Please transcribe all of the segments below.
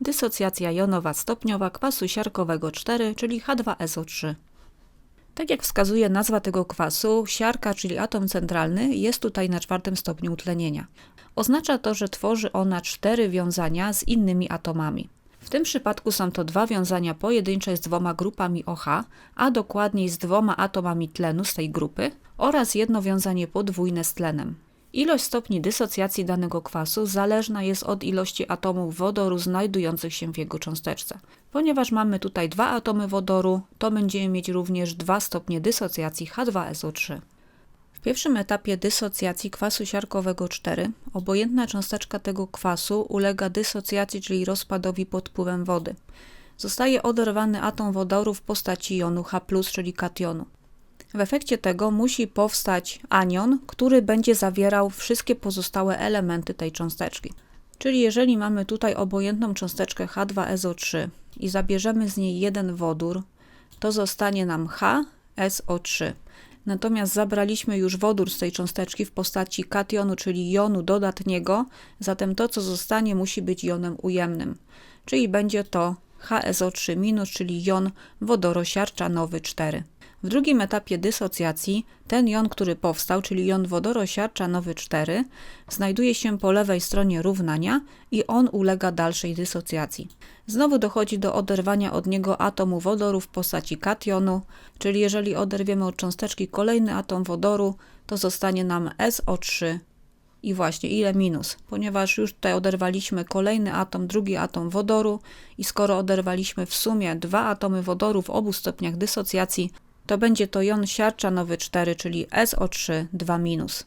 Dysocjacja jonowa stopniowa kwasu siarkowego 4, czyli H2SO3. Tak jak wskazuje nazwa tego kwasu, siarka, czyli atom centralny, jest tutaj na czwartym stopniu utlenienia. Oznacza to, że tworzy ona cztery wiązania z innymi atomami. W tym przypadku są to dwa wiązania pojedyncze z dwoma grupami OH, a dokładniej z dwoma atomami tlenu z tej grupy oraz jedno wiązanie podwójne z tlenem. Ilość stopni dysocjacji danego kwasu zależna jest od ilości atomów wodoru znajdujących się w jego cząsteczce. Ponieważ mamy tutaj dwa atomy wodoru, to będziemy mieć również dwa stopnie dysocjacji H2SO3. W pierwszym etapie dysocjacji kwasu siarkowego 4 obojętna cząsteczka tego kwasu ulega dysocjacji, czyli rozpadowi pod wpływem wody. Zostaje oderwany atom wodoru w postaci jonu H+, czyli kationu. W efekcie tego musi powstać anion, który będzie zawierał wszystkie pozostałe elementy tej cząsteczki. Czyli jeżeli mamy tutaj obojętną cząsteczkę H2SO3 i zabierzemy z niej jeden wodór, to zostanie nam HSO3. Natomiast zabraliśmy już wodór z tej cząsteczki w postaci kationu, czyli jonu dodatniego, zatem to, co zostanie, musi być jonem ujemnym. Czyli będzie to HSO3-, czyli jon wodorosiarczanowy 4. W drugim etapie dysocjacji ten jon, który powstał, czyli jon wodorosiarczanowy 4, znajduje się po lewej stronie równania i on ulega dalszej dysocjacji. Znowu dochodzi do oderwania od niego atomu wodoru w postaci kationu, czyli jeżeli oderwiemy od cząsteczki kolejny atom wodoru, to zostanie nam SO3 i właśnie ile minus, ponieważ już tutaj oderwaliśmy kolejny atom, drugi atom wodoru i skoro oderwaliśmy w sumie dwa atomy wodoru w obu stopniach dysocjacji, to będzie to jon siarczanowy 4, czyli SO3 2-.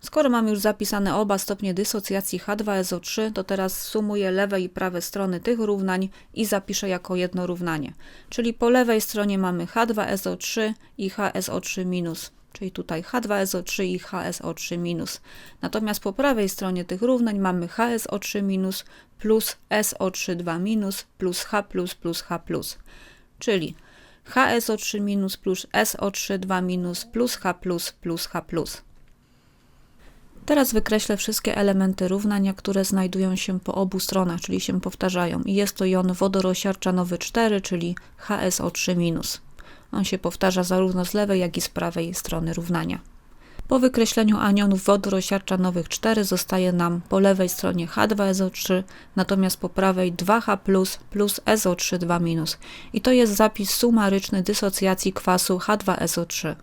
Skoro mamy już zapisane oba stopnie dysocjacji H2SO3, to teraz sumuję lewe i prawe strony tych równań i zapiszę jako jedno równanie. Czyli po lewej stronie mamy H2SO3 i HSO3-, czyli tutaj H2SO3 i HSO3-. Natomiast po prawej stronie tych równań mamy HSO3- plus SO3 2- plus H plus H+. Czyli HSO3- plus SO3 2- plus H plus H. Teraz wykreślę wszystkie elementy równania, które znajdują się po obu stronach, czyli się powtarzają. I jest to jon wodorosiarczanowy 4, czyli HSO3-. On się powtarza zarówno z lewej, jak i z prawej strony równania. Po wykreśleniu anionów wodorosiarczanowych 4 zostaje nam po lewej stronie H2SO3, natomiast po prawej 2H plus SO3 2-. I to jest zapis sumaryczny dysocjacji kwasu H2SO3.